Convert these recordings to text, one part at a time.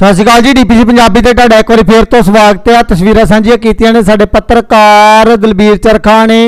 ਸਤਿ ਸ਼੍ਰੀ ਅਕਾਲ ਜੀ, ਡੀਪੀਸੀ ਪੰਜਾਬੀ ਤੇ ਤੁਹਾਡਾ ਇੱਕ ਵਾਰੀ ਫੇਰ ਤੋਂ ਸਵਾਗਤ ਹੈ। ਤਸਵੀਰਾਂ ਸਾਂਝੀਆਂ ਕੀਤੀਆਂ ਨੇ ਸਾਡੇ ਪੱਤਰਕਾਰ ਦਲਬੀਰ ਚਰਖਾ ਨੇ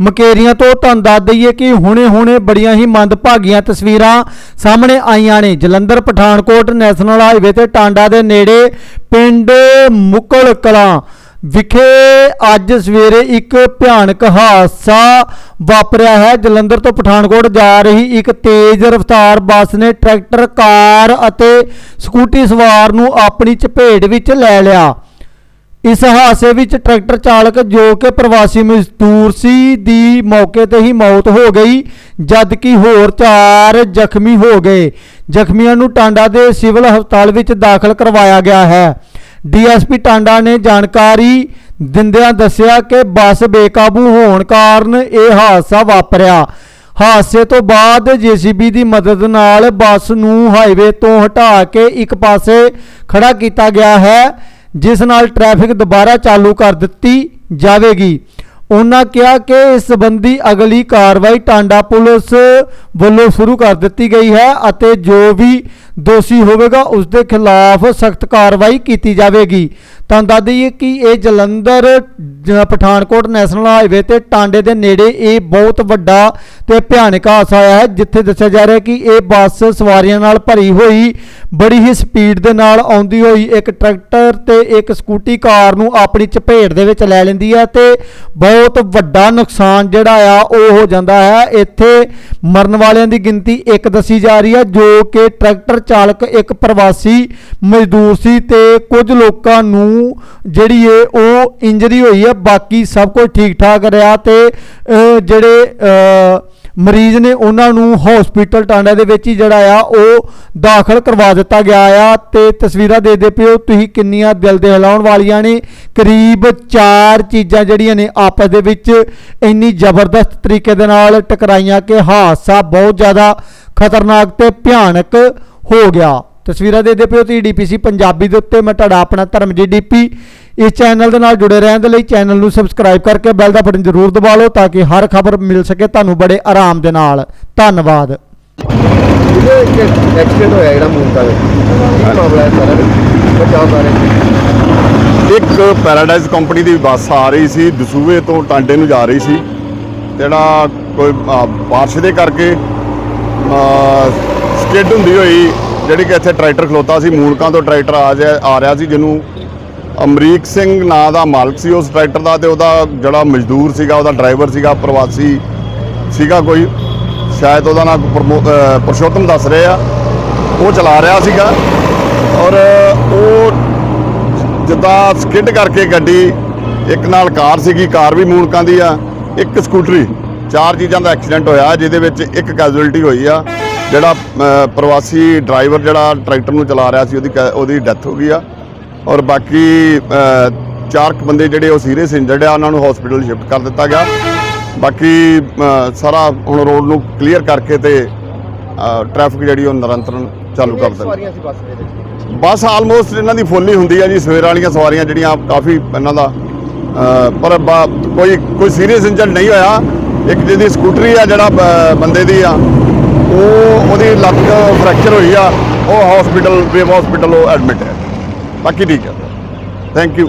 ਮਕੇਰੀਆਂ ਤੋਂ ਤੁਹਾਨੂੰ ਦੱਸ ਦਈਏ ਕਿ ਹੁਣੇ-ਹੁਣੇ ਬੜੀਆਂ ਹੀ ਮੰਦਭਾਗੀਆਂ ਤਸਵੀਰਾਂ ਸਾਹਮਣੇ ਆਈਆਂ ਨੇ। ਜਲੰਧਰ, ਪਠਾਨਕੋਟ, ਨੈਸ਼ਨਲ ਹਾਈਵੇ ਤੇ ਟਾਂਡਾ ਦੇ ਨੇੜੇ ਪਿੰਡ ਮੁਕਲ ਕਲਾਂ ਵਿਖੇ ਅੱਜ ਸਵੇਰੇ ਇੱਕ ਭਿਆਨਕ ਹਾਦਸਾ ਵਾਪਰਿਆ ਹੈ। ਜਲੰਧਰ ਤੋਂ ਪਠਾਨਕੋਟ ਜਾ ਰਹੀ ਇੱਕ ਤੇਜ਼ ਰਫ਼ਤਾਰ ਬੱਸ ਨੇ ਟਰੈਕਟਰ, ਕਾਰ ਅਤੇ ਸਕੂਟੀ ਸਵਾਰ ਨੂੰ ਆਪਣੀ ਚਪੇਟ ਵਿੱਚ ਲੈ ਲਿਆ। ਇਸ ਹਾਦਸੇ ਵਿੱਚ ਟਰੈਕਟਰ ਚਾਲਕ ਜੋ ਕਿ ਪ੍ਰਵਾਸੀ ਮਜ਼ਦੂਰ ਸੀ, ਦੀ ਮੌਕੇ ਤੇ ਹੀ ਮੌਤ ਹੋ ਗਈ, ਜਦਕਿ ਹੋਰ ਚਾਰ ਜ਼ਖਮੀ ਹੋ ਗਏ। ਜ਼ਖਮੀਆਂ ਨੂੰ ਟਾਂਡਾ ਦੇ ਸਿਵਲ ਹਸਪਤਾਲ ਵਿੱਚ ਦਾਖਲ ਕਰਵਾਇਆ ਗਿਆ ਹੈ। ਡੀਐਸਪੀ ਟਾਂਡਾ ਨੇ ਜਾਣਕਾਰੀ ਦਿੰਦਿਆਂ ਦੱਸਿਆ ਕਿ ਬੱਸ ਬੇਕਾਬੂ ਹੋਣ ਕਾਰਨ ਇਹ ਹਾਦਸਾ ਵਾਪਰਿਆ। ਹਾਦਸੇ ਤੋਂ ਬਾਅਦ ਜੀਸੀਬੀ ਦੀ ਮਦਦ ਨਾਲ ਬੱਸ ਨੂੰ ਹਾਈਵੇ ਤੋਂ ਹਟਾ ਕੇ ਇੱਕ ਪਾਸੇ ਖੜਾ ਕੀਤਾ ਗਿਆ ਹੈ, ਜਿਸ ਨਾਲ ਟ੍ਰੈਫਿਕ ਦੁਬਾਰਾ ਚਾਲੂ ਕਰ ਦਿੱਤੀ ਜਾਵੇਗੀ। ਉਹਨਾਂ ਕਿਹਾ ਕਿ ਇਸ ਸੰਬੰਧੀ ਅਗਲੀ ਕਾਰਵਾਈ ਟਾਂਡਾ ਪੁਲਿਸ ਵੱਲੋਂ ਸ਼ੁਰੂ ਕਰ ਦਿੱਤੀ ਗਈ ਹੈ ਅਤੇ ਜੋ ਵੀ ਦੋਸ਼ੀ ਹੋਵੇਗਾ ਉਸ ਦੇ ਖਿਲਾਫ ਸਖਤ ਕਾਰਵਾਈ ਕੀਤੀ ਜਾਵੇਗੀ। ਤਾਂ ਦੱਸ ਦਈਏ ਕਿ ਇਹ ਜਲੰਧਰ, ਜ- ਪਠਾਨਕੋਟ ਨੈਸ਼ਨਲ ਹਾਈਵੇ ਤੇ ਟਾਂਡੇ ਦੇ ਨੇੜੇ ਇਹ ਬਹੁਤ ਵੱਡਾ ਤੇ ਭਿਆਨਕ ਹਾਦਸਾ ਹੋਇਆ ਹੈ, ਜਿੱਥੇ ਦੱਸਿਆ ਜਾ ਰਿਹਾ ਕਿ ਇਹ ਬੱਸ ਸਵਾਰੀਆਂ ਨਾਲ ਭਰੀ ਹੋਈ, ਬੜੀ ਹੀ ਸਪੀਡ ਦੇ ਨਾਲ ਆਉਂਦੀ ਹੋਈ ਇੱਕ ਟਰੈਕਟਰ ਤੇ ਇੱਕ ਸਕੂਟੀ ਕਾਰ ਨੂੰ ਆਪਣੀ ਚਪੇਟ ਦੇ ਵਿੱਚ ਲੈ ਲੈਂਦੀ ਹੈ ਤੇ ਬਹੁਤ ਵੱਡਾ ਨੁਕਸਾਨ ਜਿਹੜਾ ਆ, ਉਹ ਹੋ ਜਾਂਦਾ ਹੈ। ਇੱਥੇ ਮਰਨ ਵਾਲਿਆਂ ਦੀ ਗਿਣਤੀ ਇੱਕ ਦੱਸੀ ਜਾ ਰਹੀ ਹੈ, ਜੋ ਕਿ ਟਰੈਕਟਰ ਚਾਲਕ ਇੱਕ ਪ੍ਰਵਾਸੀ ਮਜ਼ਦੂਰ ਸੀ ਤੇ ਕੁਝ ਲੋਕਾਂ ਨੂੰ ਜਿਹੜੀ ਏ ਉਹ ਇੰਜਰੀ ਹੋਈ ਹੈ ਬਾਕੀ ਸਭ ਕੁਝ ਠੀਕ ਠਾਕ ਰਿਹਾ ਤੇ ਜਿਹੜੇ ਮਰੀਜ਼ ਨੇ ਉਹਨਾਂ ਨੂੰ ਹਸਪੀਟਲ ਟਾਂਡਾ ਦੇ ਵਿੱਚ ਹੀ ਜਿਹੜਾ ਆ, ਉਹ ਦਾਖਲ ਕਰਵਾ ਦਿੱਤਾ ਗਿਆ ਆ ਤੇ ਤਸਵੀਰਾਂ ਦੇ ਦੇ ਪਿਓ ਤੁਸੀਂ ਕਿੰਨੀਆਂ ਦਿਲ ਦੇ ਹਿਲਾਉਣ ਵਾਲੀਆਂ ਨੇ। ਕਰੀਬ 4 ਚੀਜ਼ਾਂ ਜਿਹੜੀਆਂ ਨੇ ਆਪਸ ਦੇ ਵਿੱਚ ਇੰਨੀ ਜ਼ਬਰਦਸਤ ਤਰੀਕੇ ਦੇ ਨਾਲ ਟਕਰਾਈਆਂ ਕਿ ਹਾਦਸਾ ਬਹੁਤ ਜ਼ਿਆਦਾ ਖਤਰਨਾਕ ਤੇ ਭਿਆਨਕ ਹੋ ਗਿਆ। ਤਸਵੀਰਾਂ ਦੇ ਦੇ ਪਿਓ ਤੁਸੀਂ ਡੀਪੀਸੀ ਪੰਜਾਬੀ ਦੇ ਉੱਤੇ। ਮੈਂ ਤੁਹਾਡਾ ਆਪਣਾ ਧਰਮਜੀਤ ਡੀਪੀ ਇਸ ਚੈਨਲ ਦੇ ਨਾਲ ਜੁੜੇ ਰਹਿਣ ਦੇ ਲਈ ਚੈਨਲ ਨੂੰ ਸਬਸਕ੍ਰਾਈਬ ਕਰਕੇ ਬੈਲ ਦਾ ਬਟਨ ਜ਼ਰੂਰ ਦਬਾ ਲਓ ਤਾਂ ਕਿ ਹਰ ਖਬਰ ਮਿਲ ਸਕੇ ਤੁਹਾਨੂੰ ਬੜੇ ਆਰਾਮ ਦੇ ਨਾਲ। ਧੰਨਵਾਦ। ਇਹਦੇ ਐਕਸੀਡੈਂਟ ਹੋਇਆ ਜਿਹੜਾ ਮੂਨਕਾ ਦੇ ਮਾਮਲਾ ਹੈ ਸਾਰਾ ਬਚਾਓ ਸਾਰੇ ਇੱਕ ਪੈਰਾਡਾਈਜ਼ ਕੰਪਨੀ ਦੀ ਬੱਸ ਆ ਰਹੀ ਸੀ ਦਸੂਹੇ ਤੋਂ ਟਾਂਡੇ ਨੂੰ ਜਾ ਰਹੀ ਸੀ। ਜਿਹੜਾ ਕੋਈ ਅਹ, ਬਾਰਿਸ਼ ਦੇ ਕਰਕੇ ਸਕਿੱਡ ਹੁੰਦੀ ਹੋਈ ਜਿਹੜੀ ਕਿ ਇੱਥੇ ਟਰੈਕਟਰ ਖਲੋਤਾ ਸੀ ਮੂਲਕਾਂ ਤੋਂ ਟਰੈਕਟਰ ਆ ਜਾ ਆ ਰਿਹਾ ਸੀ ਜਿਹਨੂੰ ਅਮਰੀਕ ਸਿੰਘ ਨਾਂ ਦਾ ਮਾਲਕ ਸੀ ਉਸ ਟਰੈਕਟਰ ਦਾ ਤੇ ਉਹਦਾ ਜਿਹੜਾ ਮਜ਼ਦੂਰ ਸੀਗਾ ਉਹਦਾ ਡਰਾਈਵਰ ਸੀਗਾ ਪ੍ਰਵਾਸੀ ਸੀਗਾ ਕੋਈ ਸ਼ਾਇਦ ਉਹਦਾ ਨਾਮ ਪ੍ਰਮੋ- ਅਹ, ਦੱਸ ਰਹੇ ਆ। ਉਹ ਚਲਾ ਰਿਹਾ ਸੀਗਾ ਔਰ ਉਹ ਜਿੱਦਾਂ ਸਕਿੱਡ ਕਰਕੇ ਗੱਡੀ ਇੱਕ ਨਾਲ ਕਾਰ ਸੀਗੀ ਕਾਰ ਵੀ ਮੂਨਕਾਂ ਦੀ ਆ ਇੱਕ ਸਕੂਟਰੀ ਚਾਰ ਚੀਜ਼ਾਂ ਦਾ ਐਕਸੀਡੈਂਟ ਹੋਇਆ ਜਿਹਦੇ ਵਿੱਚ ਇੱਕ ਕੈਜੂਅਲਟੀ ਹੋਈ ਆ ਜਿਹੜਾ ਪ੍ਰਵਾਸੀ ਡਰਾਈਵਰ ਜਿਹੜਾ ਟਰੈਕਟਰ ਨੂੰ ਚਲਾ ਰਿਹਾ ਸੀ ਉਹਦੀ ਉਹਦੀ ਡੈਥ ਹੋ ਗਈ ਆ। ਔਰ ਬਾਕੀ ਚਾਰ ਕੁ ਬੰਦੇ ਜਿਹੜੇ ਉਹ ਸੀਰੀਅਸ ਇੰਜਰਡ ਆ ਉਹਨਾਂ ਨੂੰ ਹਸਪੀਟਲ ਸ਼ਿਫਟ ਕਰ ਦਿੱਤਾ ਗਿਆ। ਬਾਕੀ ਸਾਰਾ ਹੁਣ ਰੋਡ ਨੂੰ ਕਲੀਅਰ ਕਰਕੇ ਤੇ ਟ੍ਰੈਫਿਕ ਜਿਹੜੀ ਉਹ ਨਿਰੰਤਰਨ ਚਾਲੂ ਕਰ ਸੀ ਬੱਸ ਆਲਮੋਸਟ ਇਹਨਾਂ ਦੀ ਫੁੱਲ ਹੀ ਹੁੰਦੀ ਆ ਜੀ ਸਵੇਰ ਵਾਲੀਆਂ ਸਵਾਰੀਆਂ ਜਿਹੜੀਆਂ ਕਾਫੀ ਇਹਨਾਂ ਦਾ ਪਰ ਕੋਈ ਕੋਈ ਸੀਰੀਅਸ ਇੰਜਰਡ ਨਹੀਂ ਹੋਇਆ। ਇੱਕ ਜਿਹਦੀ ਸਕੂਟਰੀ ਆ ਜਿਹੜਾ ਬੰਦੇ ਦੀ ਆ, ਉਹ ਉਹਦੀ ਲੱਤ ਫ੍ਰੈਕਚਰ ਹੋਈ ਆ, ਉਹ ਹਸਪੀਟਲ ਵੇਵ ਹਸਪੀਟਲ ਉਹ ਐਡਮਿਟ ਹੈ। ਬਾਕੀ ਠੀਕ ਹੈ। Thank you